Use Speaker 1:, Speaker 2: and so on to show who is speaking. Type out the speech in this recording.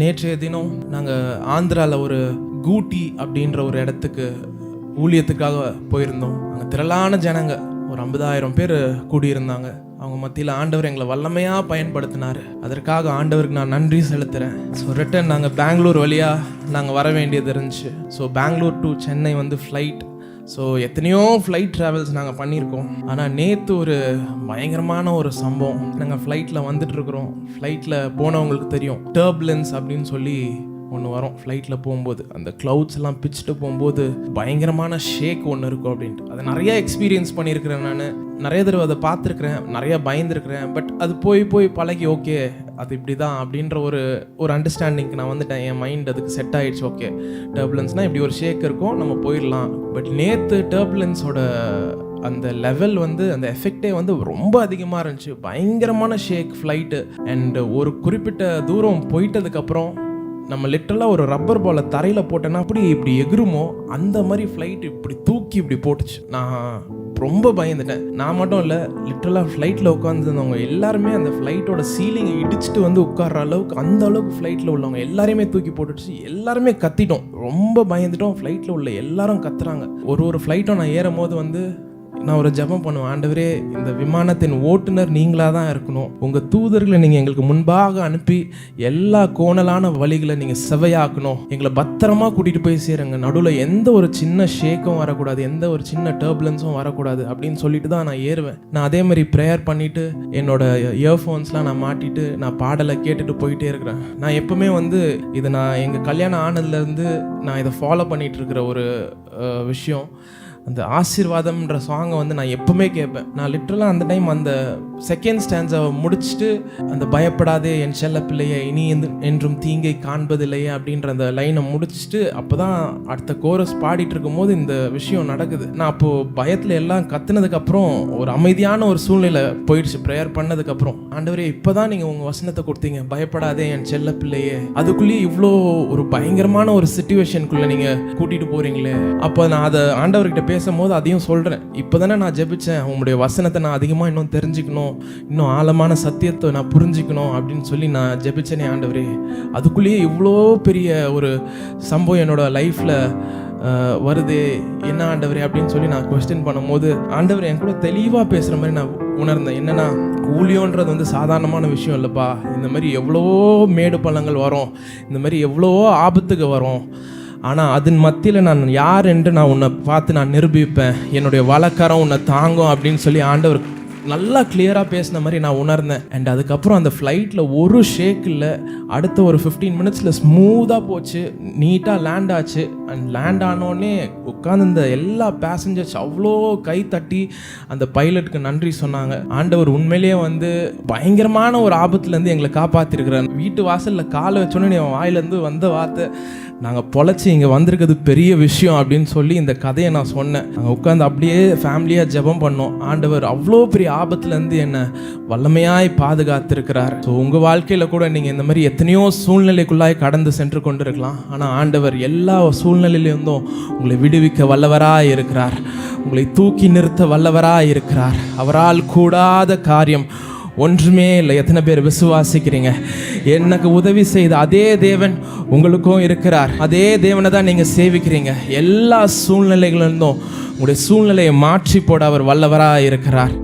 Speaker 1: நேற்றைய தினம் நாங்கள் ஆந்திராவில் ஒரு கூட்டி அப்படின்ற ஒரு இடத்துக்கு ஊழியத்துக்காக போயிருந்தோம். அங்கே திரளான ஜனங்க. ஒரு ஐம்பதாயிரம் பேர் கூடியிருந்தாங்க. அவங்க மத்தியில் ஆண்டவர் எங்களை வல்லமையாக பயன்படுத்தினார். அதற்காக ஆண்டவருக்கு நான் நன்றி செலுத்துகிறேன் ஸோ ரிட்டன் நாங்கள் பெங்களூர் வழியாக நாங்கள் வர வேண்டியது இருந்துச்சு. ஸோ பெங்களூர் டு சென்னை வந்து ஃப்ளைட் ஸோ எத்தனையோ ஃப்ளைட் ட்ராவல்ஸ் நாங்கள் பண்ணியிருக்கோம். ஆனால் நேற்று ஒரு பயங்கரமான ஒரு சம்பவம். நாங்கள் ஃப்ளைட்டில் வந்துட்டுருக்குறோம். ஃப்ளைட்டில் போனவங்களுக்கு தெரியும். டர்புலன்ஸ் அப்படின்னு சொல்லி ஒன்று வரும். ஃப்ளைட்டில் போகும்போது. அந்த க்ளவுட்ஸ் எல்லாம் பிச்சுட்டு போகும்போது பயங்கரமான ஷேக் ஒன்று இருக்கும் அப்படின்ட்டு. அதை நிறைய எக்ஸ்பீரியன்ஸ் பண்ணியிருக்கிறேன் நான். நிறைய தடவை அதை பார்த்துருக்குறேன். நிறைய பயந்துருக்கிறேன். பட் அது போய் போய் பழகி ஓகே அது இப்படி தான் அப்படின்ற ஒரு ஒரு அண்டர்ஸ்டாண்டிங்க்கு நான் வந்துட்டேன். என் மைண்ட் அதுக்கு செட் ஆகிடுச்சு ஓகே டர்புலன்ஸ்னால் இப்படி ஒரு ஷேக் இருக்கும் நம்ம போயிடலாம். பட் நேற்று டர்புலன்ஸோட அந்த லெவல் வந்து அந்த எஃபெக்டே வந்து ரொம்ப அதிகமாக இருந்துச்சு. பயங்கரமான ஷேக் ஃப்ளைட்டு அண்ட் ஒரு குறிப்பிட்ட தூரம் போயிட்டதுக்கப்புறம் நம்ம லிட்டரலாக ஒரு ரப்பர் பாலை தரையில் போட்டேன்னா அப்படி இப்படி எகிருமோ அந்த மாதிரி ஃப்ளைட் இப்படி தூக்கி இப்படி போட்டுச்சு. நான் ரொம்ப பயந்துட்டேன். நான் மட்டும் இல்லை லிட்டரலாக ஃப்ளைட்டில் உட்காந்துருந்தவங்க எல்லாருமே அந்த ஃப்ளைட்டோட சீலிங்கை இடிச்சிட்டு வந்து உட்கார்ற அளவுக்கு அந்த அளவுக்கு ஃப்ளைட்டில் உள்ளவங்க எல்லாரையுமே தூக்கி போட்டுடுச்சு. எல்லாருமே கத்திட்டோம். ரொம்ப பயந்துட்டோம். ஃப்ளைட்டில் உள்ள எல்லாரும் கத்துறாங்க. ஒரு ஒரு ஃப்ளைட்டும் நான் ஏறும் போது வந்து நான் ஒரு ஜெபம் பண்ணுவேன். ஆண்டவரே இந்த விமானத்தின் ஓட்டுநர் நீங்களாக தான் இருக்கணும். உங்கள் தூதர்களை நீங்கள் எங்களுக்கு முன்பாக அனுப்பி எல்லா கோணலான வழிகளை நீங்கள் செவையாக்கணும். எங்களை பத்திரமா கூட்டிகிட்டு போய் சேருங்க. நடுவில் எந்த ஒரு சின்ன ஷேக்கும் வரக்கூடாது எந்த ஒரு சின்ன டர்புலன்ஸும் வரக்கூடாது அப்படின்னு சொல்லிட்டு தான் நான் ஏறுவேன். நான் அதே மாதிரி ப்ரேயர் பண்ணிவிட்டு என்னோட இயர்ஃபோன்ஸ்லாம் நான் மாட்டிட்டு நான் பாடலை கேட்டுட்டு போயிட்டே இருக்கிறேன். நான் எப்பவுமே வந்து இது நான் எங்கள் கல்யாணம் ஆனதுலேருந்து நான் இதை ஃபாலோ பண்ணிகிட்டு இருக்கிற ஒரு விஷயம். அந்த ஆசீர்வாதம்ன்ற சாங்கை வந்து நான் எப்பவுமே கேட்பேன். நான் லிட்ரலாக அந்த டைம் அந்த செகண்ட் ஸ்டாண்ட்ஸை முடிச்சுட்டு அந்த பயப்படாதே என் செல்ல பிள்ளையை இனி என்றும் தீங்கை காண்பதில்லையே அப்படின்ற அந்த லைனை முடிச்சுட்டு அப்போ தான் அடுத்த கோரஸ் பாடிட்டு இருக்கும்போது இந்த விஷயம் நடக்குது. நான் அப்போது பயத்தில் எல்லாம் கத்துனதுக்கப்புறம் ஒரு அமைதியான ஒரு சூழ்நிலை போயிடுச்சு ப்ரேயர் பண்ணதுக்கப்புறம். ஆண்டவரே இப்போ தான் நீங்கள் உங்கள் வசனத்தை கொடுத்தீங்க. பயப்படாதே என் செல்ல பிள்ளையே. அதுக்குள்ளேயே இவ்வளோ ஒரு பயங்கரமான ஒரு சுச்சுவேஷனுக்குள்ளே நீங்கள் கூட்டிகிட்டு போகிறீங்களே அப்போ நான் அதை ஆண்டவர்கிட்ட பேசும்போது அதையும் சொல்கிறேன் இப்போ தானே நான் ஜெபிச்சேன். உங்களுடைய வசனத்தை நான் அதிகமாக இன்னும் தெரிஞ்சுக்கணும். இன்னும் ஆழமான சத்தியத்தை நான் புரிஞ்சுக்கணும் அப்படின்னு சொல்லி நான் ஜெபிச்சேனே ஆண்டவரே. அதுக்குள்ளேயே இவ்வளோ பெரிய ஒரு சம்பவம் என்னோட லைஃப்பில் வருது. என்ன ஆண்டவரே அப்படின்னு சொல்லி நான் கொஸ்டின் பண்ணும்போது ஆண்டவர் என் கூட தெளிவாக பேசுகிற மாதிரி நான் உணர்ந்தேன். என்னென்னா ஊழியோன்றது வந்து சாதாரணமான விஷயம் இல்லைப்பா. இந்த மாதிரி எவ்வளோ மேடு பள்ளங்கள் வரும். இந்த மாதிரி எவ்வளோ ஆபத்துக்கு வரும். ஆனால் அதன் மத்தியில் நான் யார் என்று நான் உன்னை பார்த்து நான் நிரூபிப்பேன். என்னுடைய வழக்கரம் உன்னை தாங்கும் அப்படின்னு சொல்லி ஆண்டவர் நல்லா கிளியராக பேசின மாதிரி நான் உணர்ந்தேன். அண்ட் அதுக்கப்புறம் அந்த ஃப்ளைட்டில் ஒரு ஷேக் இல்லை அடுத்த ஒரு ஃபிஃப்டீன் மினிட்ஸில் ஸ்மூத்தாக போச்சு நீட்டாக லேண்ட் ஆச்சு. அண்ட் லேண்ட் ஆனோடனே உட்காந்துருந்த எல்லா பேசஞ்சர்ஸ் அவ்வளோ கை தட்டி அந்த பைலட்டுக்கு நன்றி சொன்னாங்க. ஆண்டவர் உண்மையிலேயே வந்து பயங்கரமான ஒரு ஆபத்துலேருந்து எங்களை காப்பாற்றிருக்கிறார் வீட்டு வாசலில் காலை வச்சோன்னே என் வாயிலேருந்து வந்த வார்த்தை நாங்கள் பொழைச்சி இங்கே வந்திருக்கிறது பெரிய விஷயம் அப்படின்னு சொல்லி இந்த கதையை நான் சொன்னேன். நாங்கள் உட்காந்து அப்படியே ஃபேமிலியாக ஜெபம் பண்ணோம். ஆண்டவர் அவ்வளோ பெரிய ஆபத்துலேருந்து என்னை வல்லமையாய் பாதுகாத்திருக்கிறார். ஸோ உங்கள் வாழ்க்கையில் கூட நீங்கள் இந்த மாதிரி எத்தனையோ சூழ்நிலைக்குள்ளாய் கடந்து சென்று கொண்டு இருக்கலாம் ஆனால் ஆண்டவர் எல்லா சூழ்நிலையிலிருந்தும் உங்களை விடுவிக்க வல்லவராக இருக்கிறார். உங்களை தூக்கி நிறுத்த வல்லவராக இருக்கிறார். அவரால் கூடாத காரியம் ஒன்றுமே இல்லை. எத்தனை பேர் விசுவாசிக்கிறீங்க? எனக்கு உதவி செய்த அதே தேவன் உங்களுக்கும் இருக்கிறார். அதே தேவனை தான் நீங்கள் சேவிக்கிறீங்க. எல்லா சூழ்நிலைகளிலிருந்தும் உங்களுடைய சூழ்நிலையை மாற்றி போட அவர் வல்லவராக இருக்கிறார்